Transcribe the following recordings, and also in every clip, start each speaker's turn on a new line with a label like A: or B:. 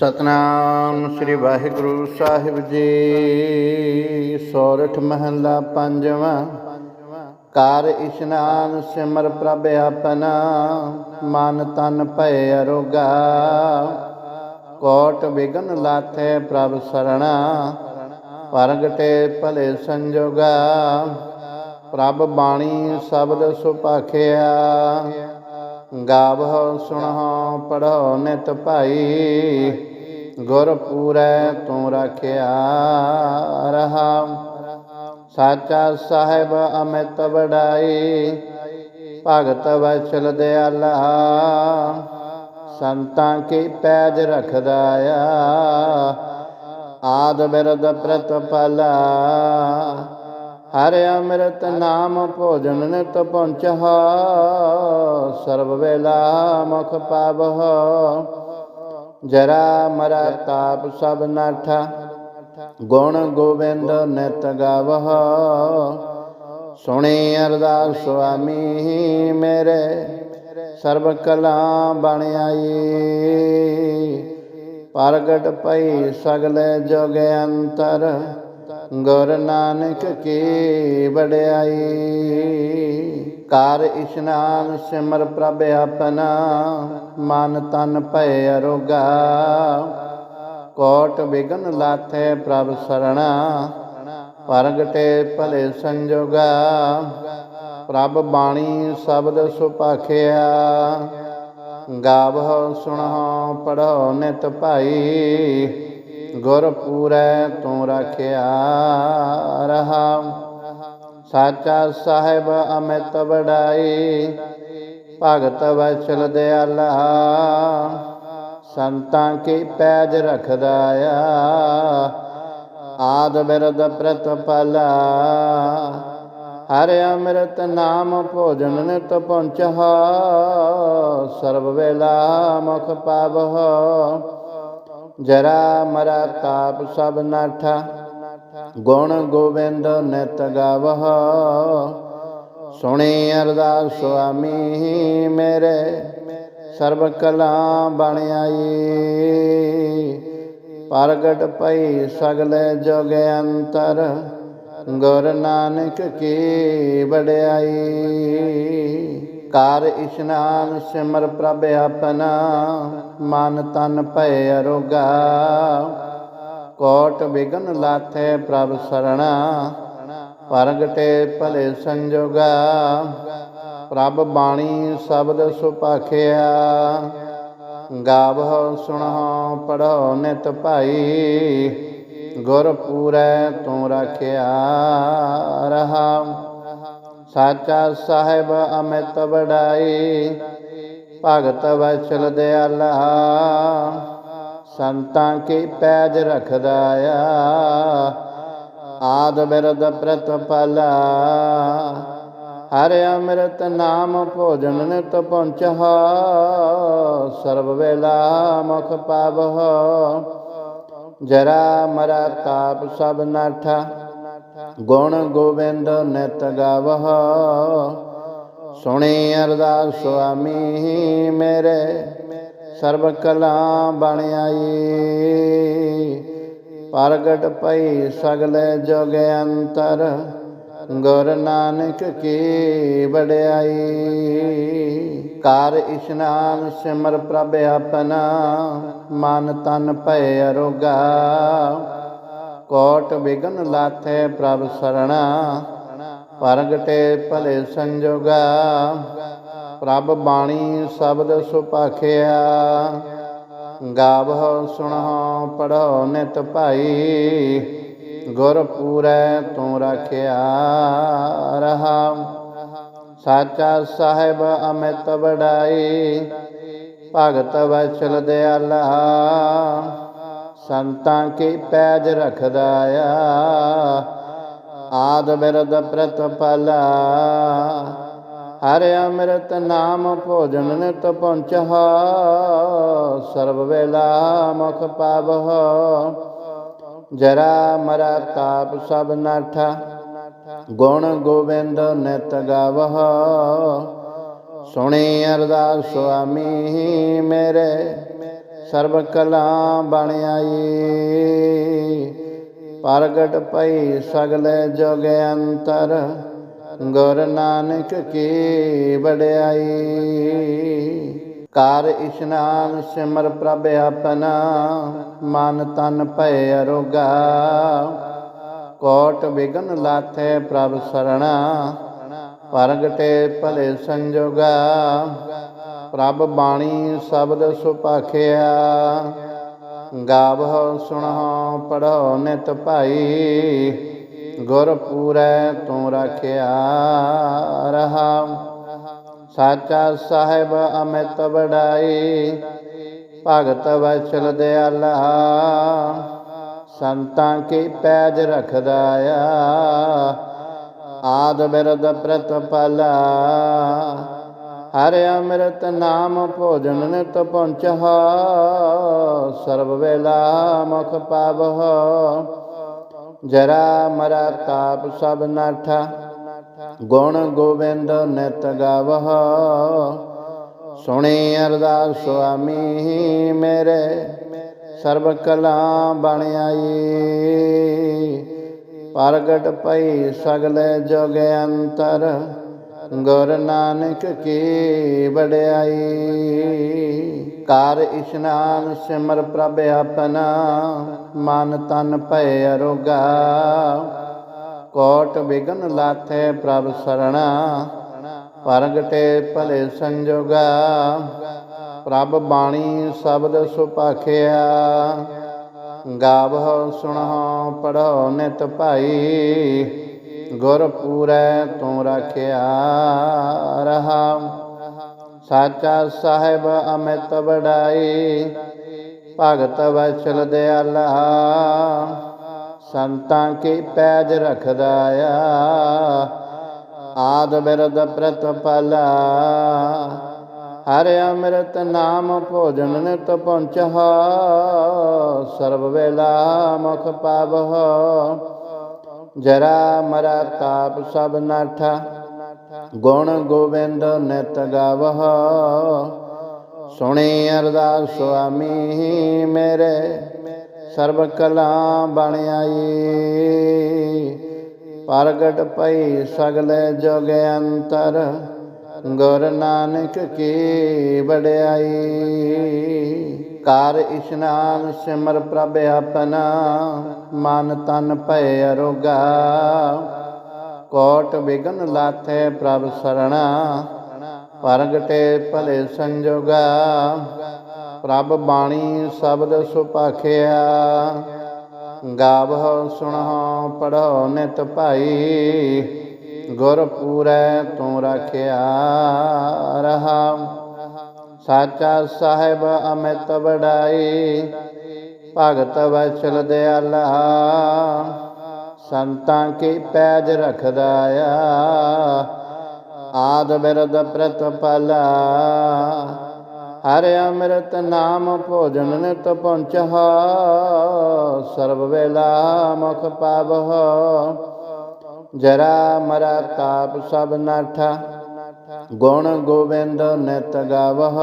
A: ਸਤਨਾਮ ਸ੍ਰੀ ਵਾਹਿਗੁਰੂ ਸਾਹਿਬ ਜੀ। ਸੋਰਠ ਮਹੱਲਾ ਪੰਜਵਾਂ। ਕਾਰ ਇਸ਼ਨਾਨ ਸਿਮਰ ਪ੍ਰਭ ਆਪਨਾ ਮਨ ਤਨ ਭੈ ਅਰੋਗਾ। ਕੋਟ ਵਿਗਨ ਲਾਥੇ ਪ੍ਰਭ ਸਰਣਾ ਪਰਗਟੇ ਭਲੇ ਸੰਜੋਗਾ। ਪ੍ਰਭ ਬਾਣੀ ਸ਼ਬਦ ਸੁਪਾਖਿਆ ਗਾਵਹੁ ਸੁਣਹੁ ਪੜੋ ਨਿਤ ਭਾਈ। ਗੁਰ ਤੂੰ ਰਾਖਿਆ ਰਹਾ। ਸਾਚਾ ਸਾਹਿਬ ਅਮਿਤ ਵਡਾਈ, ਭਗਤ ਵਚਲ ਦਿਆਲਾ। ਸੰਤਾਂ ਕੀ ਪੈਜ ਰਖਦਾ ਆ, ਆਦ ਬਿਰਦ ਪ੍ਰਤਪਾਲਾ। ਹਰਿ ਅੰਮ੍ਰਿਤ ਨਾਮ ਭੋਜਨ ਨਿਤ ਪਹੁੰਚਹਾ ਸਰਬ ਵੇਲਾ ਮੁਖ ਪਾਵਹ। ਜਰਾ ਮਰਾ ਤਾਪ ਸਭ ਨਾਠਾ। ਗੁਣ ਗੋਬਿੰਦ ਨਿਤ ਗਾਵਹ। ਸੁਣੀ ਅਰਦਾਸ ਸੁਆਮੀ ਮੇਰੇ, ਸਰਬ ਕਲਾ ਬਣ ਆਈ। ਪ੍ਰਗਟ ਪਈ ਸਗਲੇ ਜੋਗ ਅੰਤਰ, ਗੁਰ ਨਾਨਕ ਕੀ ਵਡਿਆਈ। ਕਾਰ ਇਸ਼ਨਾਨ ਸਿਮਰ ਪ੍ਰਭ ਆਪਨਾ ਮਨ ਤਨ ਭੈ ਅਰੋਗਾ। ਕੋਟ ਵਿਗਨ ਲਾਥੇ ਪ੍ਰਭ ਸਰਣਾ ਪਰਗਟੇ ਭਲੇ ਸੰਜੋਗਾ। ਪ੍ਰਭ ਬਾਣੀ ਸ਼ਬਦ ਸੁਪਾਖਿਆ ਗਾਵਹੁ, ਸੁਣਹੁ, ਪੜਹੁ ਨਿਤ ਭਾਈ, ਗੁਰ ਪੂਰੈ ਤੂੰ ਰਾਖਿਆ ਰਹਾ। ਸਾਚਾ ਸਾਹਿਬ ਅਮਿਤ ਵਡਾਈ, ਭਗਤ ਵਚਲ ਦਿਆਲਾ। ਸੰਤਾਂ ਕੀ ਪੈਜ ਰਖਦਾ ਆ, ਆਦ ਬਿਰਦ ਪ੍ਰਤਪਾਲਾ। ਹਰਿ ਅੰਮ੍ਰਿਤ ਨਾਮ ਭੋਜਨ ਨਿਤ ਪਹੁੰਚਹਾ ਸਰਬ ਵੇਲਾ ਮੁਖ ਪਾਵਹ। ਜਰਾ ਮਰਾ ਤਾਪ ਸਭ ਨਾਠਾ ਗੁਣ ਗੋਬਿੰਦ ਨਿਤ ਗਾਵਹ। ਸੁਣੀ ਅਰਦਾਸ ਸੁਆਮੀ ਮੇਰੇ ਸਰਬ ਕਲਾ ਬਣ ਆਈ। ਪ੍ਰਗਟ ਪਈ ਸਗਲੇ ਜੋਗ ਅੰਤਰ, ਗੁਰ ਨਾਨਕ ਕੀ ਵਡਿਆਈ। ਕਾਰ ਇਸ਼ਨਾਨ ਸਿਮਰ ਪ੍ਰਭ ਆਪਣਾ, ਮਨ ਤਨ ਭੈ ਅਰੋਗਾ। ਕੋਟ ਵਿਗਨ ਲਾਥੇ ਪ੍ਰਭ ਸਰਣਾ, ਪਰਗਟੇ ਭਲੇ ਸੰਜੋਗਾ। ਪ੍ਰਭ ਬਾਣੀ ਸ਼ਬਦ ਸੁਪਾਖਿਆ ਗਾਵੋ ਸੁਣਹੁ ਪੜੋ ਨਿਤ ਭਾਈ, ਗੁਰ ਪੂਰੈ ਤੂੰ ਰਾਖਿਆ ਰਹਾ। ਸਾਚਾ ਸਾਹਿਬ ਅਮਿਤ ਵਡਾਈ, ਭਗਤ ਵਚਲ ਦਿਆਲਾ। ਸੰਤਾਂ ਕੀ ਪੈਜ ਰਖਦਾ ਆ? ਆਦ ਬਿਰਦ ਪ੍ਰਤਪਾਲਾ। ਹਰਿ ਅੰਮ੍ਰਿਤ ਨਾਮ ਭੋਜਨ ਨਿਤ ਪਹੁੰਚਹਾ ਸਰਬ ਵੇਲਾ ਮੁਖ ਪਾਵਹ ਜਰਾ ਮਰਾ ਤਾਪ ਸਭ ਨਾਠਾ। ਗੁਣ ਗੋਬਿੰਦ ਨਿਤ ਗਾਵਹ ਸੁਣੀ ਅਰਦਾਸ ਸੁਆਮੀ ਮੇਰੇ। ਸਰਬ ਕਲਾ ਬਣ ਆਈ। ਪ੍ਰਗਟ ਪਈ ਸਗਲੇ ਜੋਗ ਅੰਤਰ, ਗੁਰ ਨਾਨਕ ਕੀ ਵਡਿਆਈ। ਕਾਰ ਇਸ਼ਨਾਨ ਸਿਮਰ ਪ੍ਰਭ ਆਪਨਾ ਮਨ ਤਨ ਭੈ ਅਰੋਗਾ। ਕੋਟ ਵਿਗਨ ਲਾਥੇ ਪ੍ਰਭ ਸਰਣਾ, ਪ੍ਰਗਟੇ ਭਲੇ ਸੰਜੋਗਾ। ਪ੍ਰਭ ਬਾਣੀ ਸ਼ਬਦ ਸੁਪਾਖਿਆ। ਗਾਵਹੁ, ਸੁਣਹੁ, ਪੜਹੁ, ਨਿਤ ਭਾਈ, ਗੁਰ ਪੂਰੈ ਤੂੰ ਰਾਖਿਆ ਰਹਾ। ਸਾਚਾ ਸਾਹਿਬ ਅਮਿਤ ਵਡਾਈ, ਭਗਤ ਵਚਲ ਦਿਆਲਾ। ਸੰਤਾਂ ਕੀ ਪੈਜ ਰਖਦਾ ਆ, ਆਦ ਬਿਰਦ ਪ੍ਰਤਪਾਲਾ। ਹਰਿ ਅੰਮ੍ਰਿਤ ਨਾਮ ਭੋਜਨ ਨਿਤ ਪਹੁੰਚਹਾ ਸਰਬ ਵੇਲਾ ਮੁਖ ਪਾਵਹ। ਜਰਾ ਮਰਾ ਤਾਪ ਸਭ ਨਾਠਾ, ਗੁਣ ਗੋਬਿੰਦ ਨਿਤ ਗਾਵਹ। ਸੁਣੀ ਅਰਦਾਸ ਸੁਆਮੀ ਮੇਰੇ, ਸਰਬ ਕਲਾ ਬਣ ਆਈ। ਪ੍ਰਗਟ ਪਈ ਸਗਲੇ ਜੁਗ ਅੰਤਰ ਗੁਰ ਨਾਨਕ ਕੀ ਵਡਿਆਈ। ਕਾਰ ਇਸ਼ਨਾਨ ਸਿਮਰ ਪ੍ਰਭ ਆਪਨਾ ਮਨ ਤਨ ਭੈ ਅਰੋਗਾ। ਕੋਟ ਵਿਗਨ ਲਾਥੇ ਪ੍ਰਭ ਸਰਣਾ, ਪ੍ਰਗਟੇ ਭਲੇ ਸੰਜੋਗਾ। ਪ੍ਰਭ ਬਾਣੀ ਸ਼ਬਦ ਸੁਪਾਖਿਆ, ਗਾਵਹੁ ਸੁਣਹੁ ਪੜਹੁ ਨਿਤ ਭਾਈ। ਗੁਰਪੂਰੈ ਤੂੰ ਰਾਖਿਆ ਰਹਾ। ਸਾਚਾ ਸਾਹਿਬ ਅਮਿਤ ਵਡਾਈ, ਭਗਤ ਵਚਲ ਦਿਆਲਾ। ਸੰਤਾਂ ਕੀ ਪੈਜ ਰਖਦਾ ਆ, ਆਦ ਬਿਰਦ ਪ੍ਰਤਪਾਲਾ। ਹਰਿ ਅੰਮ੍ਰਿਤ ਨਾਮ ਭੋਜਨ ਨਿਤ ਪਹੁੰਚਹਾ ਸਰਬ ਵੇਲਾ ਮੁਖ ਪਾਵਹ ਜਰਾ ਮਰਾ ਤਾਪ ਸਭ ਨਾਠਾ। ਗੁਣ ਗੋਬਿੰਦ ਨਿਤ ਗਾਵਹ। ਸੁਣੀ ਅਰਦਾਸ ਸੁਆਮੀ ਮੇਰੇ, ਸਰਬ ਕਲਾ ਬਣ ਆਈ। ਪ੍ਰਗਟ ਪਈ ਸਗਲੇ ਜੁਗ ਅੰਤਰ, ਗੁਰ ਨਾਨਕ ਕੀ ਵਡਿਆਈ। ਕਾਰ ਇਸ਼ਨਾਨ ਸਿਮਰ ਪ੍ਰਭ ਆਪਨਾ ਮਨ ਤਨ ਭੈ ਅਰੋਗਾ। ਕੋਟ ਵਿਗਨ ਲਾਥੇ ਪ੍ਰਭ ਸਰਣਾ ਪ੍ਰਗਟੇ ਭਲੇ ਸੰਜੋਗਾ। ਪ੍ਰਭ ਬਾਣੀ ਸ਼ਬਦ ਸੁਪਾਖਿਆ ਗਾਵਹੁ ਸੁਣਹੁ ਪੜਹੁ ਨਿਤ ਭਾਈ, ਗੁਰ ਪੂਰੈ ਤੂੰ ਰਾਖਿਆ ਰਹਾ। ਸਾਚਾ ਸਾਹਿਬ ਅਮਿਤ ਵਡਾਈ, ਭਗਤ ਵਚਲ ਦਿਆਲਾ, ਸੰਤਾਂ ਕੀ ਪੈਜ ਰਖਦਾ ਆ, ਆਦ ਬਿਰਦ ਪ੍ਰਤਪਾਲਾ। ਹਰਿ ਅੰਮ੍ਰਿਤ ਨਾਮ ਭੋਜਨ ਨਿਤ ਪਹੁੰਚਹਾ ਸਰਬ ਵੇਲਾ ਮੁਖ ਪਾਵਹ। ਜਰਾ ਮਰਾ ਤਾਪ ਸਭ ਨਾਠਾ ਗੁਣ ਗੋਬਿੰਦ ਨਿਤ ਗਾਵਹ। ਸੁਣੀ ਅਰਦਾਸ ਸੁਆਮੀ ਮੇਰੇ ਸਰਬ ਕਲਾ ਬਣ ਆਈ। ਪ੍ਰਗਟ ਪਈ ਸਗਲੇ ਜੁਗ ਅੰਤਰ, ਗੁਰ ਨਾਨਕ ਕੀ ਵਡਿਆਈ। ਕਾਰ ਇਸ਼ਨਾਨ ਸਿਮਰ ਪ੍ਰਭ ਆਪਣਾ, ਮਨ ਤਨ ਭੈ ਅਰੋਗਾ। ਕੋਟ ਵਿਗਨ ਲਾਥੇ ਪ੍ਰਭ ਸਰਣਾ, ਪ੍ਰਗਟੇ ਭਲੇ ਸੰਜੋਗਾ। ਪ੍ਰਭ ਬਾਣੀ ਸ਼ਬਦ ਸੁਪਾਖਿਆ ਗਾਵਹੁ ਸੁਣਹੁ ਪੜਹੁ ਨਿਤ ਭਾਈ, ਗੁਰ ਪੂਰੈ ਤੂੰ ਰਾਖਿਆ ਰਹਾ। ਸਾਚਾ ਸਾਹਿਬ ਅਮਿਤ ਵਡਾਈ, ਭਗਤ ਵਚਲ ਦਿਆਲਾ। ਸੰਤਾਂ ਕੀ ਪੈਜ ਰਖਦਾ ਆ? ਆਦ ਬਿਰਦ ਪ੍ਰਤਪਾਲਾ। ਹਰਿ ਅੰਮ੍ਰਿਤ ਨਾਮ ਭੋਜਨ ਨਿਤ ਪਹੁੰਚਹਾ ਸਰਬ ਵੇਲਾ ਮੁਖ ਪਾਵਹ। ਜਰਾ ਮਰਾ ਤਾਪ ਸਭ ਨਾਠਾ। ਗੁਣ ਗੋਬਿੰਦ ਨਿਤ ਗਾਵਹ।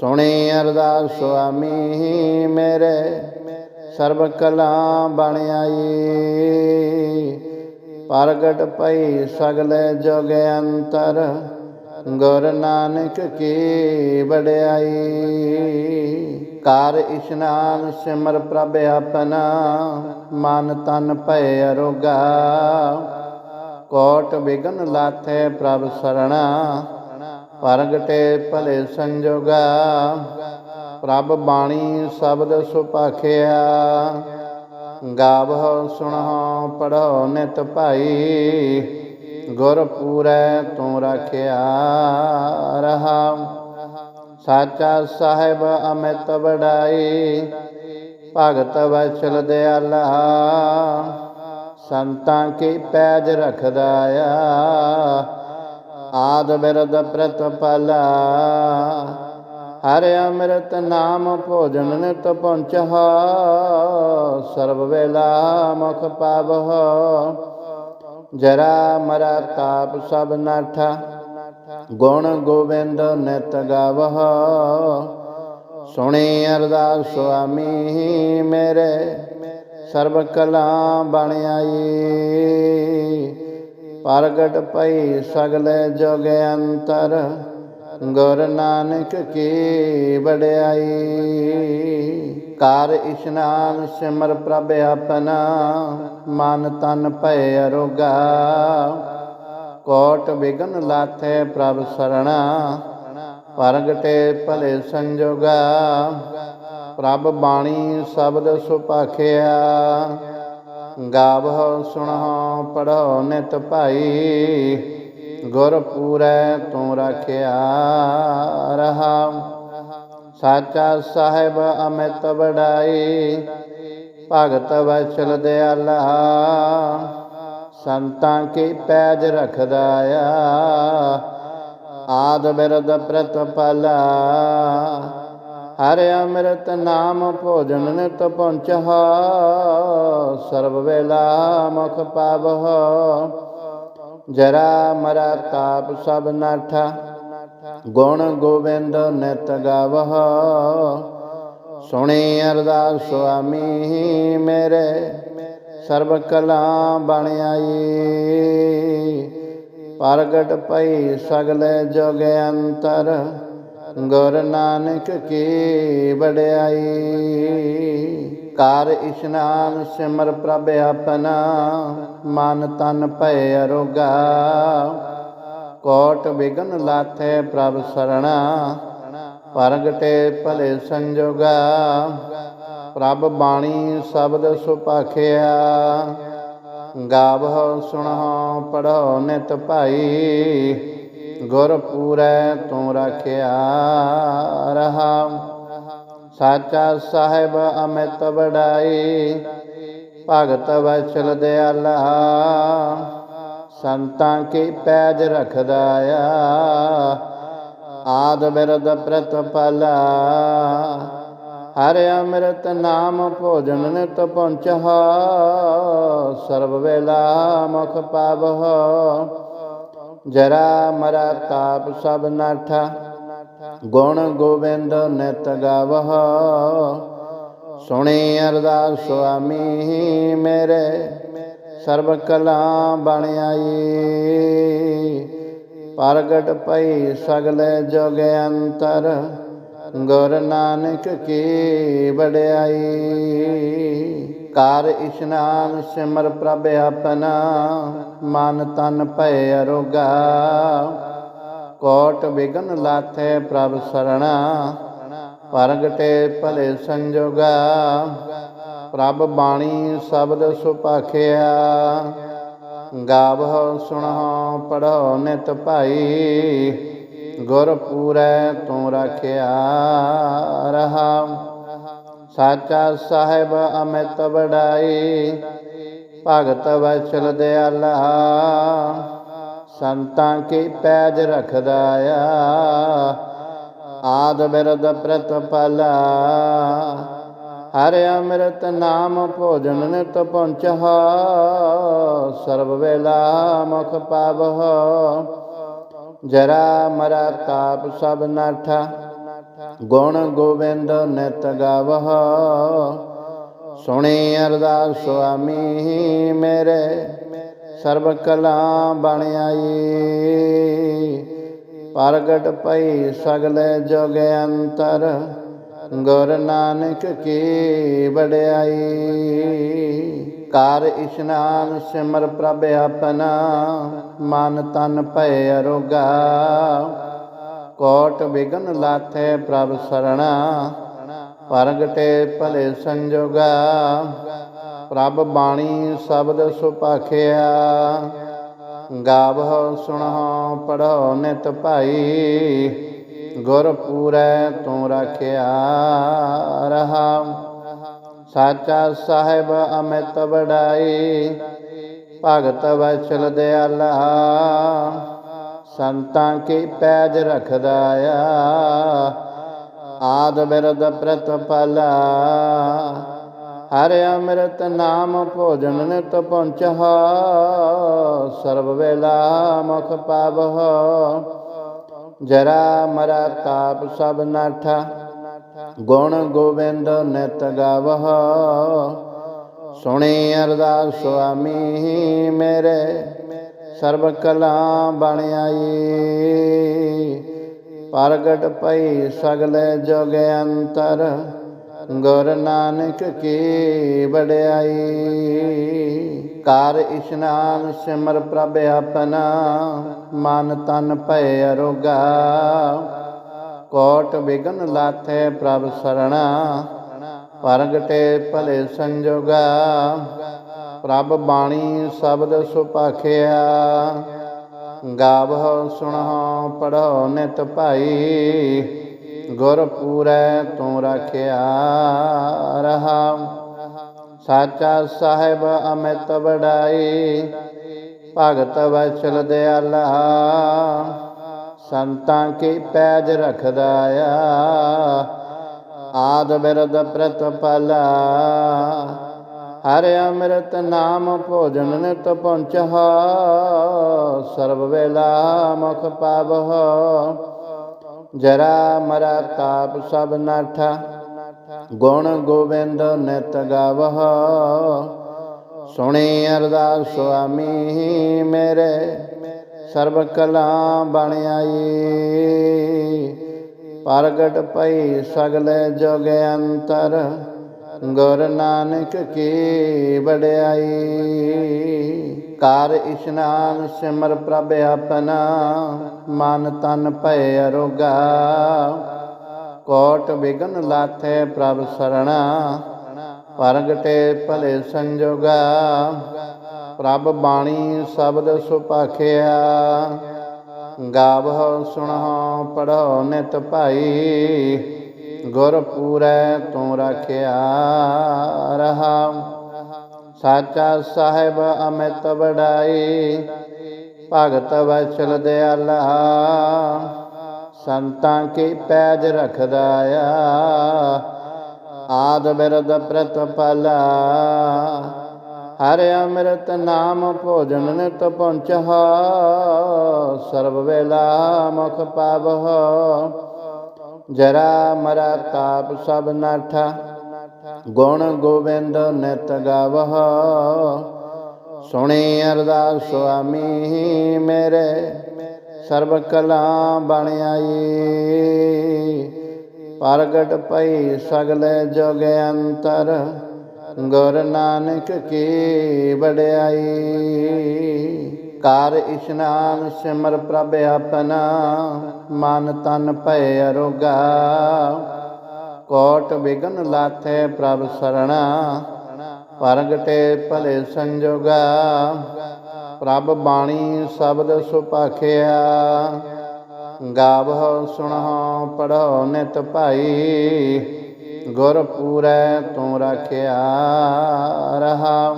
A: ਸੁਣੀ ਅਰਦਾਸ ਸੁਆਮੀ ਮੇਰੇ। ਸਰਬ ਕਲਾ ਬਣ ਆਈ। ਪ੍ਰਗਟ ਪਈ ਸਗਲੇ ਜੁਗ ਅੰਤਰ, ਗੁਰ ਨਾਨਕ ਕੀ ਵਡਿਆਈ। ਕਾਰ ਇਸ਼ਨਾਨ ਸਿਮਰ ਪ੍ਰਭ ਆਪਨਾ ਮਨ ਤਨ ਭੈ ਅਰੋਗਾ। ਕੋਟ ਵਿਗਨ ਲਾਥੇ ਪ੍ਰਭ ਸਰਣਾ, ਪ੍ਰਗਟੇ ਭਲੇ ਸੰਜੋਗਾ। ਪ੍ਰਭ ਬਾਣੀ ਸ਼ਬਦ ਸੁਪਾਖਿਆ। ਗਾਵਹੁ, ਸੁਣਹੁ, ਪੜਹੁ, ਨਿਤ ਭਾਈ, ਗੁਰ ਪੂਰੈ ਤੂੰ ਰਾਖਿਆ ਰਹਾ। ਸਾਚਾ ਸਾਹਿਬ ਅਮਿਤ ਵਡਾਈ, ਭਗਤ ਵਚਲ ਦਿਆਲਾ। ਸੰਤਾਂ ਕੀ ਪੈਜ ਰਖਦਾ ਆ, ਆਦ ਬਿਰਦ ਪ੍ਰਤਪਾਲਾ। ਹਰਿ ਅੰਮ੍ਰਿਤ ਨਾਮ ਭੋਜਨ ਨਿਤ ਪਹੁੰਚਹਾ ਸਰਬ ਵੇਲਾ ਮੁਖ ਪਾਵਹ। ਜਰਾ ਮਰਾ ਤਾਪ ਸਭ ਨਾਠਾ, ਗੁਣ ਗੋਬਿੰਦ ਨਿਤ ਗਾਵਹ। ਸੁਣੀ ਅਰਦਾਸ ਸੁਆਮੀ ਮੇਰੇ, ਸਰਬ ਕਲਾ ਬਣ ਆਈ। ਪ੍ਰਗਟ ਪਈ ਸਗਲੇ ਜੁਗ ਅੰਤਰ ਗੁਰ ਨਾਨਕ ਕੀ ਵਡਿਆਈ ਕਾਰ ਇਸ਼ਨਾਨ ਸਿਮਰ ਪ੍ਰਭ ਆਪਨਾ ਮਨ ਤਨ ਭੈ ਅਰੋਗਾ। ਕੋਟ ਵਿਗਨ ਲਾਥੇ ਪ੍ਰਭ ਸਰਣਾ, ਪ੍ਰਗਟੇ ਭਲੇ ਸੰਜੋਗਾ। ਪ੍ਰਭ ਬਾਣੀ ਸ਼ਬਦ ਸੁਪਾਖਿਆ, ਗਾਵਹੁ ਸੁਣਹੁ ਪੜਹੁ ਨਿਤ ਭਾਈ। ਗੁਰ ਤੂੰ ਰਾਖਿਆ ਰਹਾ। ਸਾਚਾ ਸਾਹਿਬ ਅਮਿਤ ਵਡਾਈ, ਭਗਤ ਵਚਲ ਦਿਆਲਾ। ਸੰਤਾਂ ਕੀ ਪੈਜ ਰਖਦਾ ਆ, ਆਦ ਬਿਰਦ ਪ੍ਰਤਪਾਲਾ। ਹਰਿ ਅੰਮ੍ਰਿਤ ਨਾਮ ਭੋਜਨ ਨਿਤ ਪਹੁੰਚਹਾ ਸਰਬ ਵੇਲਾ ਮੁਖ ਪਾਵਹ ਜਰਾ ਮਰਾ ਤਾਪ ਸਭ ਨਾਠਾ। ਗੁਣ ਗੋਬਿੰਦ ਨਿਤ ਗਾਵਹ। ਸੁਣੀ ਅਰਦਾਸ ਸੁਆਮੀ ਮੇਰੇ, ਸਰਬ ਕਲਾ ਬਣ ਆਈ। ਪ੍ਰਗਟ ਪਈ ਸਗਲੇ ਜੁਗ ਅੰਤਰ, ਗੁਰ ਨਾਨਕ ਕੀ ਵਡਿਆਈ। ਕਾਰ ਇਸ਼ਨਾਨ ਸਿਮਰ ਪ੍ਰਭ ਆਪਨਾ ਮਨ ਤਨ ਭੈ ਅਰੋਗਾ। ਕੋਟ ਵਿਗਨ ਲਾਥੇ ਪ੍ਰਭ ਸਰਣਾ ਪ੍ਰਗਟੇ ਭਲੇ ਸੰਜੋਗਾ। ਪ੍ਰਭ ਬਾਣੀ ਸ਼ਬਦ ਸੁਪਾਖਿਆ, ਗਾਵਹੁ ਸੁਣਹੁ ਪੜਹੁ ਨਿਤ ਭਾਈ, ਗੁਰ ਪੂਰੈ ਤੂੰ ਰਾਖਿਆ ਰਹਾ। ਸਾਚਾ ਸਾਹਿਬ ਅਮਿਤ ਵਡਾਈ, ਭਗਤ ਵਚਲ ਦਿਆਲਾ। ਸੰਤਾਂ ਕੀ ਪੈਜ ਰਖਦਾ ਆ, ਆਦ ਬਿਰਦ ਪ੍ਰਤਪਾਲਾ। ਹਰਿ ਅੰਮ੍ਰਿਤ ਨਾਮ ਭੋਜਨ ਨਿਤ ਪਹੁੰਚਹਾ ਸਰਬ ਵੇਲਾ ਮੁਖ ਪਾਵਹ। ਜਰਾ ਮਰਾ ਤਾਪ ਸਭ ਨਾਠਾ ਗੁਣ ਗੋਬਿੰਦ ਨਿਤ ਗਾਵਹ। ਸੁਣੀ ਅਰਦਾਸ ਸੁਆਮੀ ਮੇਰੇ, ਸਰਬ ਕਲਾ ਬਣ ਆਈ। ਪ੍ਰਗਟ ਪਈ ਸਗਲੇ ਜੁਗ ਅੰਤਰ, ਗੁਰ ਨਾਨਕ ਕੀ ਵਡਿਆਈ। ਕਾਰ ਇਸ਼ਨਾਨ ਸਿਮਰ ਪ੍ਰਭ ਆਪਣਾ, ਮਨ ਤਨ ਭੈ ਅਰੋਗਾ। ਕੋਟ ਵਿਗਨ ਲਾਥੇ ਪ੍ਰਭ ਸਰਣਾ, ਪ੍ਰਗਟੇ ਭਲੇ ਸੰਜੋਗਾ। ਪ੍ਰਭ ਬਾਣੀ ਸ਼ਬਦ ਸੁਪਾਖਿਆ ਗਾਵਹੁ ਸੁਣਹੁ ਪੜਹੁ ਨਿਤ ਭਾਈ, ਗੁਰ ਪੂਰੈ ਤੂੰ ਰਾਖਿਆ ਰਹਾ। ਸਾਚਾ ਸਾਹਿਬ ਅਮਿਤ ਵਡਾਈ, ਭਗਤ ਵਚਲ ਦਿਆਲਾ। ਸੰਤਾਂ ਕੀ ਪੈਜ ਰਖਦਾ ਆ? ਆਦ ਬਿਰਦ ਪ੍ਰਤਪਾਲਾ। ਹਰਿ ਅੰਮ੍ਰਿਤ ਨਾਮ ਭੋਜਨ ਨਿਤ ਪਹੁੰਚਹਾ ਸਰਬ ਵੇਲਾ ਮੁਖ ਪਾਵਹ। ਜਰਾ ਮਰਾ ਤਾਪ ਸਭ ਨਾਠਾ। ਗੁਣ ਗੋਬਿੰਦ ਨਿਤ ਗਾਵਹ। ਸੁਣੀ ਅਰਦਾਸ ਸੁਆਮੀ ਮੇਰੇ। ਸਰਬ ਕਲਾ ਬਣ ਆਈ ਪ੍ਰਗਟ ਪਈ ਸਗਲੇ ਜੁਗ ਅੰਤਰ, ਗੁਰ ਨਾਨਕ ਕੀ ਵਡਿਆਈ। ਕਾਰ ਇਸ਼ਨਾਨ ਸਿਮਰ ਪ੍ਰਭ ਆਪਨਾ ਮਨ ਤਨ ਭੈ ਅਰੋਗਾ। ਕੋਟ ਵਿਗਨ ਲਾਥੇ ਪ੍ਰਭ ਸਰਣਾ, ਪ੍ਰਗਟੇ ਭਲੇ ਸੰਜੋਗਾ। ਪ੍ਰਭ ਬਾਣੀ ਸ਼ਬਦ ਸੁਭਾਖਿਆ ਗਾਵਹੁ, ਸੁਣਹੁ, ਪੜਹੁ, ਨਿਤ ਭਾਈ, ਗੁਰ ਪੂਰੈ ਤੂੰ ਰਾਖਿਆ ਰਹਾ। ਸਾਚਾ ਸਾਹਿਬ ਅਮਿਤ ਵਡਾਈ, ਭਗਤ ਵਚਲ ਦਿਆਲਾ। ਸੰਤਾਂ ਕੀ ਪੈਜ ਰਖਦਾ ਆ, ਆਦ ਬਿਰਦ ਪ੍ਰਤਪਾਲਾ। ਹਰਿ ਅੰਮ੍ਰਿਤ ਨਾਮ ਭੋਜਨ ਨਿਤ ਪਹੁੰਚਹਾ ਸਰਬ ਵੇਲਾ ਮੁਖ ਪਾਵਹ। ਜਰਾ ਮਰਾ ਤਾਪ ਸਭ ਨਾਠਾ, ਗੁਣ ਗੋਬਿੰਦ ਨਿਤ ਗਾਵਹ। ਸੁਣੀ ਅਰਦਾਸ ਸੁਆਮੀ ਮੇਰੇ, ਸਰਬ ਕਲਾ ਬਣ ਆਈ। ਪ੍ਰਗਟ ਪਈ ਸਗਲੇ ਜੁਗ ਅੰਤਰ ਗੁਰ ਨਾਨਕ ਕੀ ਵਡਿਆਈ ਕਾਰ ਇਸ਼ਨਾਨ ਸਿਮਰ ਪ੍ਰਭ ਆਪਣਾ, ਮਨ ਤਨ ਭੈ ਅਰੋਗਾ। ਕੋਟ ਵਿਗਨ ਲਾਥੇ ਪ੍ਰਭ ਸਰਣਾ, ਪ੍ਰਗਟੇ ਭਲੇ ਸੰਜੋਗਾ। ਪ੍ਰਭ ਬਾਣੀ ਸ਼ਬਦ ਸੁਪਾਖਿਆ, ਗਾਵਹੁ ਸੁਣਹੁ ਪੜੋ ਨਿਤ ਭਾਈ। ਗੁਰ ਤੂੰ ਰਾਖਿਆ ਰਹਾ। ਸਾਚਾ ਸਾਹਿਬ ਅਮਿਤ ਵਡਾਈ, ਭਗਤ ਵਚਲ ਦਿਆਲਾ। ਸੰਤਾਂ ਕੀ ਪੈਜ ਰਖਦਾ ਆ, ਆਦ ਬਿਰਦ ਪ੍ਰਤਪਾਲਾ। ਹਰਿ ਅੰਮ੍ਰਿਤ ਨਾਮ ਭੋਜਨ ਨਿਤ ਪਹੁੰਚਹਾ ਸਰਬ ਵੇਲਾ ਮੁਖ ਪਾਵਹ। ਜਰਾ ਮਰਾ ਤਾਪ ਸਭ ਨਾਠਾ ਗੁਣ ਗੋਬਿੰਦ ਨਿਤ ਗਾਵਹ। ਸੁਣੀ ਅਰਦਾਸ ਸੁਆਮੀ ਮੇਰੇ, ਸਰਬ ਕਲਾ ਬਣ ਆਈ। ਪ੍ਰਗਟ ਪਈ ਸਗਲੇ ਜੁਗ ਅੰਤਰ, ਗੁਰ ਨਾਨਕ ਕੀ ਵਡਿਆਈ। ਕਾਰ ਇਸ਼ਨਾਨ ਸਿਮਰ ਪ੍ਰਭ ਆਪਣਾ, ਮਨ ਤਨ ਭੈ ਅਰੋਗਾ। ਕੋਟ ਵਿਗਨ ਲਾਥੇ ਪ੍ਰਭ ਸਰਣਾ ਪ੍ਰਗਟੇ ਭਲੇ ਸੰਜੋਗਾ। ਪ੍ਰਭ ਬਾਣੀ ਸ਼ਬਦ ਸੁਪਾਖਿਆ ਗਾਵਹੁ ਸੁਣਹੁ ਪੜਹੁ ਨਿਤ ਭਾਈ। ਗੁਰ ਪੂਰੈ ਤੂੰ ਰਾਖਿਆ ਰਹਾ। ਸਾਚਾ ਸਾਹਿਬ ਅਮਿਤ ਵਡਾਈ, ਭਗਤ ਵਚਲ ਦਿਆਲਾ। ਸੰਤਾਂ ਕੀ ਪੈਜ ਰਖਦਾ ਆ, ਆਦ ਬਿਰਦ ਪ੍ਰਤਪਾਲਾ। ਹਰਿ ਅੰਮ੍ਰਿਤ ਨਾਮ ਭੋਜਨ ਨਿਤ ਪਹੁੰਚਹਾ ਸਰਬ ਵੇਲਾ ਮੁਖ ਪਾਵਹ। ਜਰਾ ਮਰਾ ਤਾਪ ਸਭ ਨਾਠਾ। ਗੁਣ ਗੋਬਿੰਦ ਨਿਤ ਗਾਵਹ। ਸੁਣੀ ਅਰਦਾਸ ਸੁਆਮੀ ਮੇਰੇ, ਸਰਬ ਕਲਾ ਬਣ ਆਈ। ਪ੍ਰਗਟ ਪਈ ਸਗਲੇ ਜੁਗ ਅੰਤਰ, ਗੁਰ ਨਾਨਕ ਕੀ ਵਡਿਆਈ। ਕਾਰ ਇਸ਼ਨਾਨ ਸਿਮਰ ਪ੍ਰਭ ਆਪਣਾ, ਮਨ ਤਨ ਭੈ ਅਰੋਗਾ। ਕੋਟ ਵਿਗਨ ਲਾਥੇ ਪ੍ਰਭ ਸਰਣਾ, ਪ੍ਰਗਟੇ ਭਲੇ ਸੰਜੋਗਾ। ਪ੍ਰਭ ਬਾਣੀ ਸ਼ਬਦ ਸੁਪਾਖਿਆ ਗਾਵਹੁ ਸੁਣਹੁ ਪੜਹੁ ਨਿਤ ਭਾਈ, ਗੁਰ ਪੂਰੈ ਤੂੰ ਰਾਖਿਆ ਰਹਾ।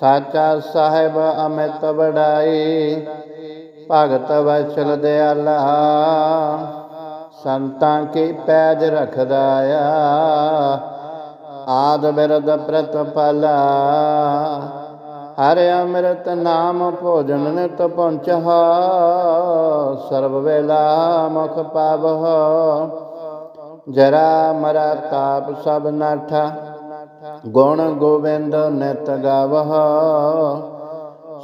A: ਸਾਚਾ ਸਾਹਿਬ ਅਮਿਤ ਵਡਾਈ, ਭਗਤ ਵਚਲ ਦਿਆਲਾ। ਸੰਤਾਂ ਕੀ ਪੈਜ ਰਖਦਾ ਆ? ਆਦ ਬਿਰਦ ਪ੍ਰਤਪਾਲਾ। ਹਰਿ ਅੰਮ੍ਰਿਤ ਨਾਮ ਭੋਜਨ ਨਿਤ ਪਹੁੰਚਹਾ ਸਰਬ ਵੇਲਾ ਮੁਖ ਪਾਵਹ। ਜਰਾ ਮਰਾ ਤਾਪ ਸਭ ਨਾਠਾ। ਗੁਣ ਗੋਬਿੰਦ ਨਿਤ ਗਾਵਹ।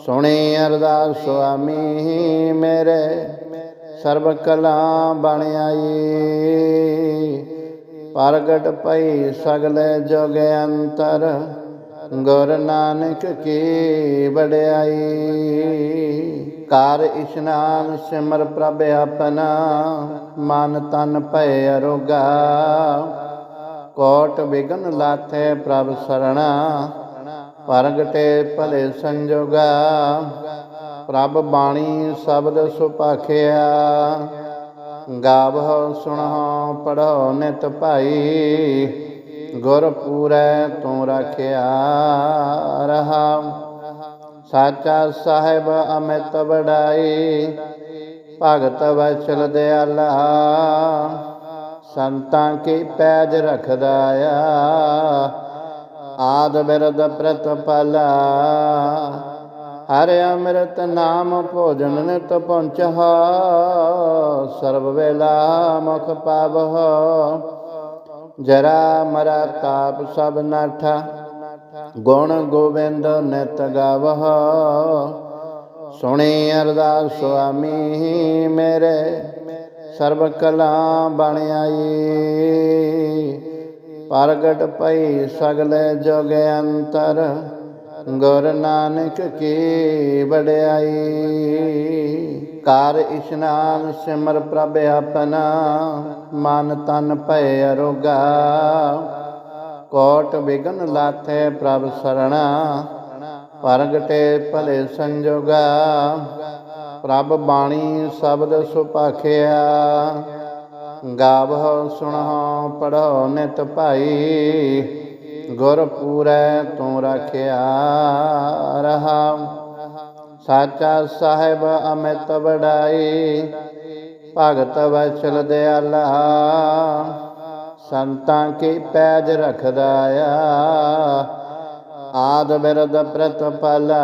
A: ਸੁਣੀ ਅਰਦਾਸ ਸੁਆਮੀ ਮੇਰੇ। ਸਰਬ ਕਲਾ ਬਣ ਆਈ। ਪ੍ਰਗਟ ਪਈ ਸਗਲੇ ਜੁਗ ਅੰਤਰ, ਗੁਰ ਨਾਨਕ ਕੀ ਵਡਿਆਈ। ਕਾਰ ਇਸ਼ਨਾਨ ਸਿਮਰ ਪ੍ਰਭ ਆਪਣਾ, ਮਨ ਤਨ ਭੈ ਅਰੋਗਾ। ਕੋਟ ਵਿਗਨ ਲਾਥੇ ਪ੍ਰਭ ਸਰਣਾ, ਪ੍ਰਗਟੇ ਭਲੇ ਸੰਜੋਗਾ। ਪ੍ਰਭ ਬਾਣੀ ਸ਼ਬਦ ਸੁਪਾਖਿਆ। ਗਾਵਹੁ, ਸੁਣਹੁ, ਪੜਹੁ ਨਿਤ ਭਾਈ, ਗੁਰ ਪੂਰੈ ਤੂੰ ਰਾਖਿਆ ਰਹਾ। ਸਾਚਾ ਸਾਹਿਬ ਅਮਿਤ ਵਡਾਈ, ਭਗਤ ਵਚਲ ਦਿਆਲਾ। ਸੰਤਾਂ ਕੀ ਪੈਜ ਰਖਦਾ ਆ, ਆਦ ਬਿਰਦ ਪ੍ਰਤਪਾਲਾ। ਹਰਿ ਅੰਮ੍ਰਿਤ ਨਾਮ ਭੋਜਨ ਨਿਤ ਪਹੁੰਚਹਾ ਸਰਬ ਵੇਲਾ ਮੁਖ ਪਾਵਹ। ਜਰਾ ਮਰਾ ਤਾਪ ਸਭ ਨਾਠਾ, ਗੁਣ ਗੋਬਿੰਦ ਨਿਤ ਗਾਵਹ। ਸੁਣੀ ਅਰਦਾਸ ਸੁਆਮੀ ਮੇਰੇ, ਸਰਬ ਕਲਾ ਬਣ ਆਈ। ਪ੍ਰਗਟ ਪਈ ਸਗਲੇ ਜੁਗ ਅੰਤਰ ਗੁਰ ਨਾਨਕ ਕੀ ਵਡਿਆਈ। ਕਾਰ ਇਸ਼ਨਾਨ ਸਿਮਰ ਪ੍ਰਭ ਆਪਨਾ ਮਨ ਤਨ ਭੈ ਅਰੋਗਾ। ਕੋਟ ਵਿਗਨ ਲਾਥੇ ਪ੍ਰਭ ਸਰਣਾ, ਪ੍ਰਗਟੇ ਭਲੇ ਸੰਜੋਗਾ। ਪ੍ਰਭ ਬਾਣੀ ਸ਼ਬਦ ਸੁਪਾਖਿਆ ਗਾਵਹੁ ਸੁਣਹੁ ਪੜਹੁ ਨਿਤ ਭਾਈ। ਗੁਰ ਪੂਰੈ ਤੂੰ ਰਾਖਿਆ ਰਹਾ। ਸਾਚਾ ਸਾਹਿਬ ਅਮਿਤ ਵਡਾਈ, ਭਗਤ ਵਚਲ ਦਿਆਲਾ। ਸੰਤਾਂ ਕੀ ਪੈਜ ਰਖਦਾ ਆ, ਆਦ ਬਿਰਦ ਪ੍ਰਤਪਾਲਾ।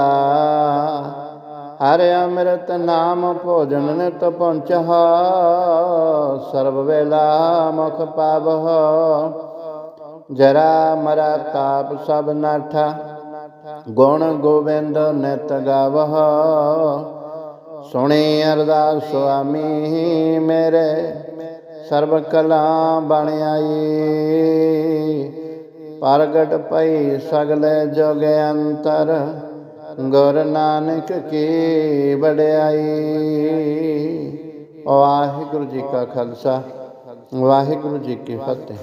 A: ਹਰਿ ਅੰਮ੍ਰਿਤ ਨਾਮ ਭੋਜਨ ਨਿਤ ਪਹੁੰਚਹਾ ਸਰਬ ਵੇਲਾ ਮੁਖ ਪਾਵਹ ਜਰਾ ਮਰਾ ਤਾਪ ਸਭ ਨਾਠਾ। ਗੁਣ ਗੋਬਿੰਦ ਨਿਤ ਗਾਵਹ। ਸੁਣੀ ਅਰਦਾਸ ਸੁਆਮੀ ਮੇਰੇ, ਸਰਬ ਕਲਾ ਬਣ ਆਈ। ਪ੍ਰਗਟ ਪਈ ਸਗਲੇ ਜੁਗ ਅੰਤਰ, ਗੁਰ ਨਾਨਕ ਕੀ ਵਡਿਆਈ। ਵਾਹਿਗੁਰੂ ਜੀ ਕਾ ਖਾਲਸਾ, ਵਾਹਿਗੁਰੂ ਜੀ ਕੀ ਫਤਿਹ।